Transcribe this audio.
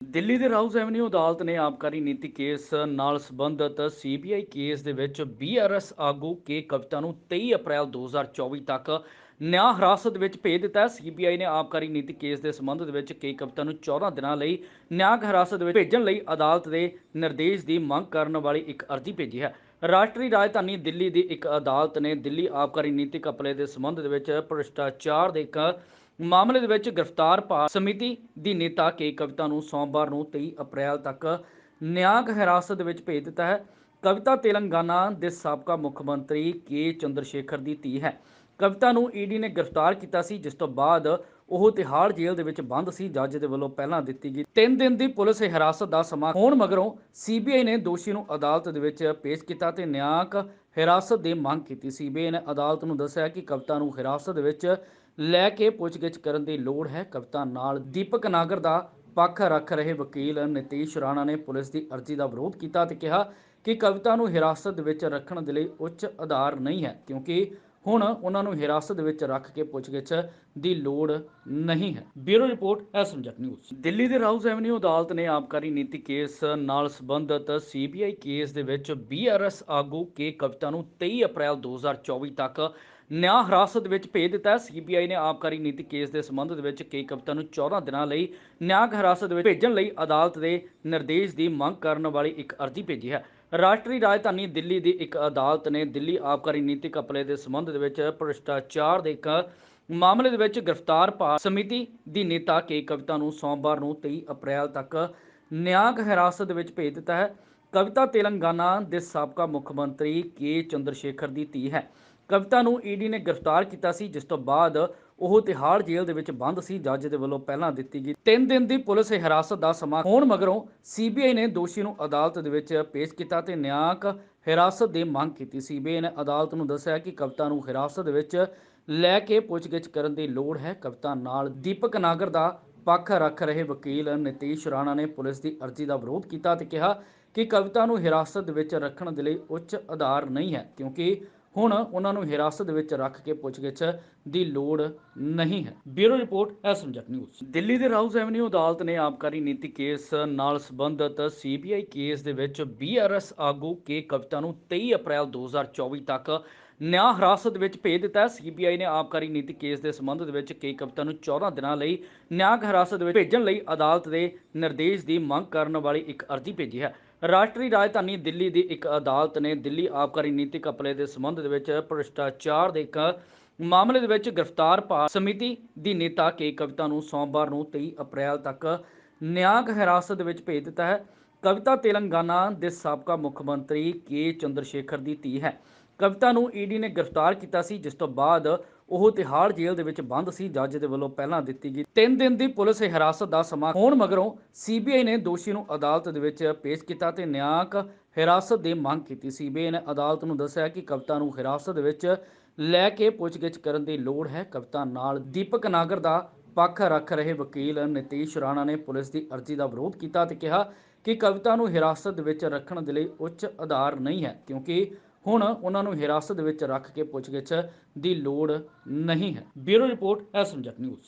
ਦਿੱਲੀ ਦੇ Rouse avenue ਅਦਾਲਤ ਨੇ ਆਬਕਾਰੀ ਨੀਤੀ ਕੇਸ ਨਾਲ ਸੰਬੰਧਿਤ ਸੀਬੀਆਈ ਕੇਸ ਦੇ ਵਿੱਚ ਬੀਆਰਐਸ ਆਗੂ ਕੇ ਕਵਿਤਾ ਨੂੰ 23 ਅਪ੍ਰੈਲ 2024 ਤੱਕ ਨਿਆਂ ਹਿਰਾਸਤ ਵਿੱਚ ਭੇਜ ਦਿੱਤਾ। ਹੈ ਸੀਬੀਆਈ ਨੇ ਆਬਕਾਰੀ ਨੀਤੀ ਕੇਸ ਦੇ ਸੰਬੰਧ ਦੇ ਵਿੱਚ ਕੇ ਕਵਿਤਾ ਨੂੰ 14 ਦਿਨਾਂ ਲਈ ਨਿਆਂ ਹਿਰਾਸਤ ਵਿੱਚ ਭੇਜਣ ਲਈ ਅਦਾਲਤ ਦੇ ਨਿਰਦੇਸ਼ ਦੀ ਮੰਗ ਕਰਨ ਵਾਲੀ ਇੱਕ ਅਰਜ਼ੀ ਭੇਜੀ ਹੈ। ਰਾਸ਼ਟਰੀ ਰਾਜਧਾਨੀ ਦਿੱਲੀ ਦੀ ਇੱਕ ਅਦਾਲਤ ਨੇ ਦਿੱਲੀ ਆਬਕਾਰੀ ਨੀਤੀ ਕਪਲੇ ਦੇ ਸੰਬੰਧ ਦੇ ਵਿੱਚ ਭ੍ਰਿਸ਼ਟਾਚਾਰ ਦੇ ਇੱਕ ਮਾਮਲੇ ਦੇ ਵਿੱਚ ਗ੍ਰਿਫਤਾਰ ਭਾਰਤ ਸਮਿਤੀ ਦੀ ਨੇਤਾ ਕੇ ਕਵਿਤਾ ਨੂੰ ਸੋਮਵਾਰ ਨੂੰ 23 ਅਪ੍ਰੈਲ ਤੱਕ ਨਿਆਂਕ ਹਿਰਾਸਤ ਵਿੱਚ ਭੇਜ ਦਿੱਤਾ ਹੈ। ਕਵਿਤਾ ਤੇਲੰਗਾਨਾ ਦੇ ਸਾਬਕਾ ਮੁੱਖ ਮੰਤਰੀ ਕੇ ਚੰਦਰਸ਼ੇਖਰ ਦੀ ਧੀ ਹੈ। ਕਵਿਤਾ ਨੂੰ ਈਡੀ ਨੇ ਗ੍ਰਿਫਤਾਰ ਕੀਤਾ ਸੀ, ਜਿਸ ਤੋਂ ਬਾਅਦ ਉਹ ਤਿਹਾੜ ਜੇਲ੍ਹ ਦੇ ਵਿੱਚ ਬੰਦ ਸੀ। ਜੱਜ ਦੇ ਵੱਲੋਂ ਪਹਿਲਾਂ ਦਿੱਤੀ ਗਈ 3 ਦਿਨ ਦੀ ਪੁਲਿਸ ਹਿਰਾਸਤ ਦਾ ਸਮਾਂ ਹੋਣ ਮਗਰੋਂ ਸੀਬੀਆਈ ਨੇ ਦੋਸ਼ੀ ਨੂੰ ਅਦਾਲਤ ਦੇ ਵਿੱਚ ਪੇਸ਼ ਕੀਤਾ ਤੇ ਨਿਆਂਕ ਹਿਰਾਸਤ ਦੀ ਮੰਗ ਕੀਤੀ। ਸੀਬੀਆਈ ਨੇ ਅਦਾਲਤ ਨੂੰ ਦੱਸਿਆ ਕਿ ਕਵਿਤਾ ਨੂੰ ਹਿਰਾਸਤ ਦੇ ਵਿੱਚ ਲੈ ਕੇ ਪੁੱਛਗਿੱਛ ਕਰਨ ਦੀ ਲੋੜ ਹੈ। ਕਵਿਤਾ ਨਾਲ ਦੀਪਕ ਨਾਗਰ ਦਾ ਪੱਖ ਰੱਖ ਰਹੇ ਵਕੀਲ ਨਿਤੇਸ਼ ਰਾਣਾ ਨੇ ਪੁਲਿਸ ਦੀ ਅਰਜ਼ੀ ਦਾ ਵਿਰੋਧ ਕੀਤਾ ਤੇ ਕਿਹਾ ਕਿ ਕਵਿਤਾ ਨੂੰ ਹਿਰਾਸਤ ਵਿੱਚ ਰੱਖਣ ਦੇ ਲਈ ਉੱਚ ਆਧਾਰ ਨਹੀਂ ਹੈ, ਕਿਉਂਕਿ ਹੁਣ ਉਹਨਾਂ ਨੂੰ ਹਿਰਾਸਤ ਵਿੱਚ ਰੱਖ ਕੇ ਪੁੱਛਗਿੱਛ ਦੀ ਲੋੜ ਨਹੀਂ ਹੈ। ਬਿਊਰੋ ਰਿਪੋਰਟ ਐਸਐਮਜੈਟ ਨਿਊਜ਼। ਦਿੱਲੀ ਦੇ ਰਾਉਸ ਐਵਨਿਊ ਅਦਾਲਤ ਨੇ ਆਬਕਾਰੀ ਨੀਤੀ ਕੇਸ ਨਾਲ ਸੰਬੰਧਿਤ ਸੀਬੀਆਈ ਕੇਸ ਦੇ ਵਿੱਚ ਬੀਆਰਐਸ ਆਗੂ ਕੇ ਕਵਿਤਾ ਨੂੰ 23 ਅਪ੍ਰੈਲ 2024 ਤੱਕ ਨਿਆਂ ਹਿਰਾਸਤ ਵਿੱਚ ਭੇਜ ਦਿੱਤਾ। ਹੈ ਸੀਬੀਆਈ ਨੇ ਆਬਕਾਰੀ ਨੀਤੀ ਕੇਸ ਦੇ ਸੰਬੰਧ ਦੇ ਵਿੱਚ ਕੇ ਕਵਿਤਾ ਨੂੰ 14 ਦਿਨਾਂ ਲਈ ਨਿਆਂ ਹਿਰਾਸਤ ਵਿੱਚ ਭੇਜਣ ਲਈ ਅਦਾਲਤ ਦੇ ਨਿਰਦੇਸ਼ ਦੀ ਮੰਗ ਕਰਨ ਵਾਲੀ ਇੱਕ ਅਰਜ਼ੀ ਭੇਜੀ ਹੈ। ਰਾਸ਼ਟਰੀ ਰਾਜਧਾਨੀ ਦਿੱਲੀ ਦੀ ਇੱਕ ਅਦਾਲਤ ਨੇ ਦਿੱਲੀ ਆਬਕਾਰੀ ਨੀਤੀ ਕਪਲੇ ਦੇ ਸੰਬੰਧ ਦੇ ਵਿੱਚ ਭ੍ਰਿਸ਼ਟਾਚਾਰ ਦੇ ਇੱਕ ਮਾਮਲੇ ਦੇ ਵਿੱਚ ਗ੍ਰਿਫਤਾਰ ਭਾਰਤ ਸਮਿਤੀ ਦੀ ਨੇਤਾ ਕੇ ਕਵਿਤਾ ਨੂੰ ਸੋਮਵਾਰ ਨੂੰ 23 ਅਪ੍ਰੈਲ ਤੱਕ ਨਿਆਂਕ ਹਿਰਾਸਤ ਵਿੱਚ ਭੇਜ ਦਿੱਤਾ ਹੈ। ਕਵਿਤਾ ਤੇਲੰਗਾਨਾ ਦੇ ਸਾਬਕਾ ਮੁੱਖ ਮੰਤਰੀ ਕੇ ਚੰਦਰ ਸ਼ੇਖਰ ਦੀ ਧੀ ਹੈ। ਕਵਿਤਾ ਨੂੰ ਈਡੀ ਨੇ ਗ੍ਰਿਫਤਾਰ ਕੀਤਾ ਸੀ, ਜਿਸ ਤੋਂ ਬਾਅਦ ਉਹ ਤਿਹਾੜ ਜੇਲ੍ਹ ਦੇ ਵਿੱਚ ਬੰਦ ਸੀ, ਜੱਜ ਦੇ ਵੱਲੋਂ ਪਹਿਲਾਂ ਦਿੱਤੀ ਗਈ। 3 ਦਿਨ ਦੀ ਪੁਲਿਸ ਹਿਰਾਸਤ ਦਾ ਸਮਾਂ ਹੋਣ ਮਗਰੋਂ ਸੀਬੀਆਈ ਨੇ ਦੋਸ਼ੀ ਨੂੰ ਅਦਾਲਤ ਦੇ ਵਿੱਚ ਪੇਸ਼ ਕੀਤਾ ਤੇ ਨਿਆਂਕ ਹਿਰਾਸਤ ਦੀ ਮੰਗ ਕੀਤੀ। ਸੀਬੀਆਈ ਨੇ ਅਦਾਲਤ ਨੂੰ ਦੱਸਿਆ ਕਿ ਕਵਿਤਾ ਨੂੰ ਹਿਰਾਸਤ ਦੇ ਵਿੱਚ ਲੈ ਕੇ ਪੁੱਛਗਿੱਛ ਕਰਨ ਦੀ ਲੋੜ ਹੈ। ਕਵਿਤਾ ਨਾਲ ਦੀਪਕ ਨਾਗਰ ਦਾ ਪੱਖ ਰੱਖ ਰਹੇ ਵਕੀਲ ਨਿਤੇਸ਼ ਰਾਣਾ ਨੇ ਪੁਲਿਸ ਦੀ ਅਰਜ਼ੀ ਦਾ ਵਿਰੋਧ ਕੀਤਾ ਤੇ ਕਿਹਾ ਕਿ ਕਵਿਤਾ ਨੂੰ ਹਿਰਾਸਤ ਵਿੱਚ ਰੱਖਣ ਦੇ ਲਈ ਉੱਚ ਆਧਾਰ ਨਹੀਂ ਹੈ, ਕਿਉਂਕਿ ਹੁਣ ਉਹਨਾਂ ਨੂੰ ਹਿਰਾਸਤ ਵਿੱਚ ਰੱਖ ਕੇ ਪੁੱਛਗਿੱਛ ਦੀ ਲੋੜ ਨਹੀਂ ਹੈ। ਬਿਊਰੋ ਰਿਪੋਰਟ ਐਸਐਮਜੈਟ ਨਿਊਜ਼। ਦਿੱਲੀ ਦੇ ਰਾਉਸ ਐਵਨਿਊ ਅਦਾਲਤ ਨੇ ਆਬਕਾਰੀ ਨੀਤੀ ਕੇਸ ਨਾਲ ਸੰਬੰਧਿਤ ਸੀਬੀਆਈ ਕੇਸ ਦੇ ਵਿੱਚ ਬੀਆਰਐਸ ਆਗੂ ਕੇ ਕਵਿਤਾ ਨੂੰ 23 ਅਪ੍ਰੈਲ 2024 ਤੱਕ ਨਿਆਂ ਹਿਰਾਸਤ ਵਿੱਚ ਭੇਜ ਦਿੱਤਾ ਹੈ। ਸੀਬੀਆਈ ਨੇ ਆਬਕਾਰੀ ਨੀਤੀ ਕੇਸ ਦੇ ਸੰਬੰਧ ਦੇ ਵਿੱਚ ਕੇ ਕਵਿਤਾ ਨੂੰ 14 ਦਿਨਾਂ ਲਈ ਨਿਆਂਕ ਹਿਰਾਸਤ ਵਿੱਚ ਭੇਜਣ ਲਈ ਅਦਾਲਤ ਦੇ ਨਿਰਦੇਸ਼ ਦੀ ਮੰਗ ਕਰਨ ਵਾਲੀ ਇੱਕ ਅਰਜ਼ੀ ਭੇਜੀ ਹੈ। ਰਾਸ਼ਟਰੀ ਰਾਜਧਾਨੀ ਦਿੱਲੀ ਦੀ ਇੱਕ ਅਦਾਲਤ ਨੇ ਦਿੱਲੀ ਆਬਕਾਰੀ ਨੀਤੀ ਕਪਲੇ ਦੇ ਸੰਬੰਧ ਦੇ ਵਿੱਚ ਭ੍ਰਿਸ਼ਟਾਚਾਰ ਦੇ ਇੱਕ ਮਾਮਲੇ ਦੇ ਵਿੱਚ ਗ੍ਰਿਫਤਾਰ ਭਾਰਤ ਸਮਿਤੀ ਦੀ ਨੇਤਾ ਕੇ ਕਵਿਤਾ ਨੂੰ ਸੋਮਵਾਰ ਨੂੰ 23 ਅਪ੍ਰੈਲ ਤੱਕ ਨਿਆਂਕ ਹਿਰਾਸਤ ਵਿੱਚ ਭੇਜ ਦਿੱਤਾ ਹੈ। ਕਵਿਤਾ ਤੇਲੰਗਾਨਾ ਦੇ ਸਾਬਕਾ ਮੁੱਖ ਮੰਤਰੀ ਕੇ ਚੰਦਰਸ਼ੇਖਰ ਦੀ ਧੀ ਹੈ। ਕਵਿਤਾ ਨੂੰ ਈਡੀ ਨੇ ਗ੍ਰਿਫਤਾਰ ਕੀਤਾ ਸੀ, ਜਿਸ ਤੋਂ ਬਾਅਦ ਉਹ ਤਿਹਾੜ ਜੇਲ੍ਹ ਦੇ ਵਿੱਚ ਬੰਦ ਸੀ, ਜੱਜ ਦੇ ਵੱਲੋਂ ਪਹਿਲਾਂ ਦਿੱਤੀ ਗਈ। 3 ਦਿਨ ਦੀ ਪੁਲਿਸ ਹਿਰਾਸਤ ਦਾ ਸਮਾਂ ਹੋਣ ਮਗਰੋਂ ਸੀਬੀਆਈ ਨੇ ਦੋਸ਼ੀ ਨੂੰ ਅਦਾਲਤ ਦੇ ਵਿੱਚ ਪੇਸ਼ ਕੀਤਾ ਤੇ ਨਿਆਂਕ ਹਿਰਾਸਤ ਦੀ ਮੰਗ ਕੀਤੀ। ਸੀਬੀਆਈ ਨੇ ਅਦਾਲਤ ਨੂੰ ਦੱਸਿਆ ਕਿ ਕਵਿਤਾ ਨੂੰ ਹਿਰਾਸਤ ਦੇ ਵਿੱਚ ਲੈ ਕੇ ਪੁੱਛਗਿੱਛ ਕਰਨ ਦੀ ਲੋੜ ਹੈ। ਕਵਿਤਾ ਨਾਲ ਦੀਪਕ ਨਾਗਰ ਦਾ ਪੱਖ ਰੱਖ ਰਹੇ ਵਕੀਲ ਨਿਤੇਸ਼ ਰਾਣਾ ਨੇ ਪੁਲਿਸ ਦੀ ਅਰਜ਼ੀ ਦਾ ਵਿਰੋਧ ਕੀਤਾ ਤੇ ਕਿਹਾ ਕਿ ਕਵਿਤਾ ਨੂੰ ਹਿਰਾਸਤ ਵਿੱਚ ਰੱਖਣ ਦੇ ਲਈ ਉੱਚ ਆਧਾਰ ਨਹੀਂ ਹੈ, ਕਿਉਂਕਿ ਹੁਣ ਉਹਨਾਂ ਨੂੰ ਹਿਰਾਸਤ ਵਿੱਚ ਰੱਖ ਕੇ ਪੁੱਛਗਿੱਛ ਦੀ ਲੋੜ ਨਹੀਂ ਹੈ। ਬਿਊਰੋ ਰਿਪੋਰਟ ਐਸਐਮਜੈਟ ਨਿਊਜ਼।